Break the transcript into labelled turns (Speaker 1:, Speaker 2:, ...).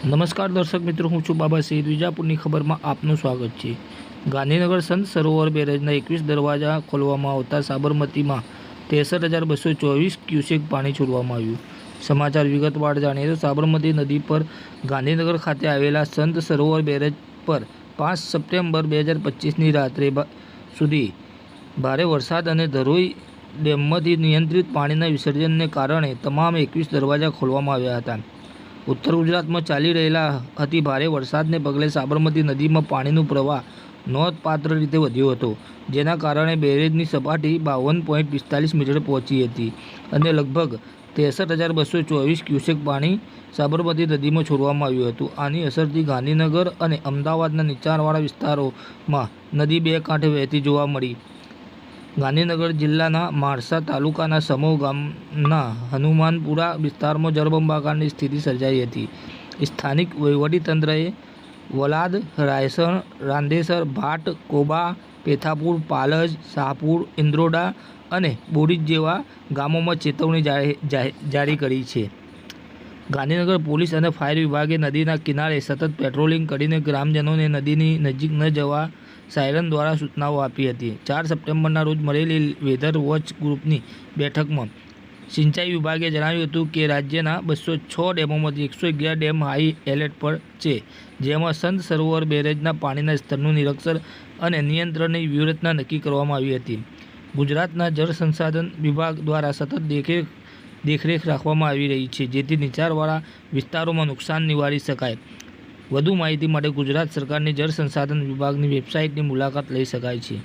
Speaker 1: નમસ્કાર દર્શક મિત્રો, હું છું બાબા સઈદ વિજાપુરની ખબરમાં આપનું સ્વાગત છે. ગાંધીનગર સંત સરોવર બેરેજના એકવીસ દરવાજા ખોલવામાં આવતા સાબરમતીમાં ત્રેસઠ હજાર બસો ચોવીસ ક્યુસેક પાણી છોડવામાં આવ્યું. સમાચાર વિગતવાર જાણીએ તો સાબરમતી નદી પર ગાંધીનગર ખાતે આવેલા સંત સરોવર બેરેજ પર પાંચ સપ્ટેમ્બર બે હજાર પચીસની રાત્રે સુધી ભારે વરસાદ અને ધરોઈ ડેમમાંથી નિયંત્રિત પાણીના વિસર્જનને કારણે તમામ એકવીસ દરવાજા ખોલવામાં આવ્યા હતા. ઉત્તર ગુજરાતમાં ચાલી રહેલા અતિ ભારે વરસાદને પગલે સાબરમતી નદીમાં પાણીનો પ્રવાહ નોંધપાત્ર રીતે વધ્યો હતો, જેના કારણે બેરેજની સપાટી બાવન પોઈન્ટ પિસ્તાલીસ મીટર પહોંચી હતી અને લગભગ ત્રેસઠ હજાર બસો ચોવીસ ક્યુસેક પાણી સાબરમતી નદીમાં છોડવામાં આવ્યું હતું. આની અસરથી ગાંધીનગર અને અમદાવાદના નીચાણવાળા વિસ્તારોમાં નદી બે કાંઠે વહેતી જોવા મળી. ગાંધીનગર જિલ્લાના માણસા તાલુકાના સમૂહ ગામના હનુમાનપુરા વિસ્તારમાં જળબંબાકારની સ્થિતિ સર્જાઈ હતી. સ્થાનિક વહીવટીતંત્રએ વલાદ, રાયસણ, રાંદેસર, ભાટ, કોબા, પેથાપુર, પાલજ, શાહપુર, ઇન્દ્રોડા અને બોરીજ જેવા ગામોમાં ચેતવણી જારી કરી છે. ગાંધીનગર પોલીસ અને ફાયર વિભાગે નદીના કિનારે સતત પેટ્રોલિંગ કરીને ગ્રામજનોને નદીની નજીક ન જવા સાયરન દ્વારા સૂચનાઓ આપી હતી. ચાર સપ્ટેમ્બરના રોજ મળેલી વેધર વોચ ગ્રુપની બેઠકમાં સિંચાઈ વિભાગે જણાવ્યું હતું કે રાજ્યના બસો છ ડેમોમાંથી એકસો અગિયાર ડેમ હાઈ એલર્ટ પર છે, જેમાં સંત સરોવર બેરેજના પાણીના સ્તરનું નિરીક્ષણ અને નિયંત્રણની વ્યૂહરચના નક્કી કરવામાં આવી હતી. ગુજરાતના જળ સંસાધન વિભાગ દ્વારા સતત દેખરેખ દેખરેખ રાખવામાં આવી રહી છે, જેથી નીચાણવાળા વિસ્તારોમાં નુકસાન નિવારી શકાય. વધુ માહિતી માટે ગુજરાત સરકારની જળ સંસાધન વિભાગની વેબસાઇટની મુલાકાત લઈ શકાય છે.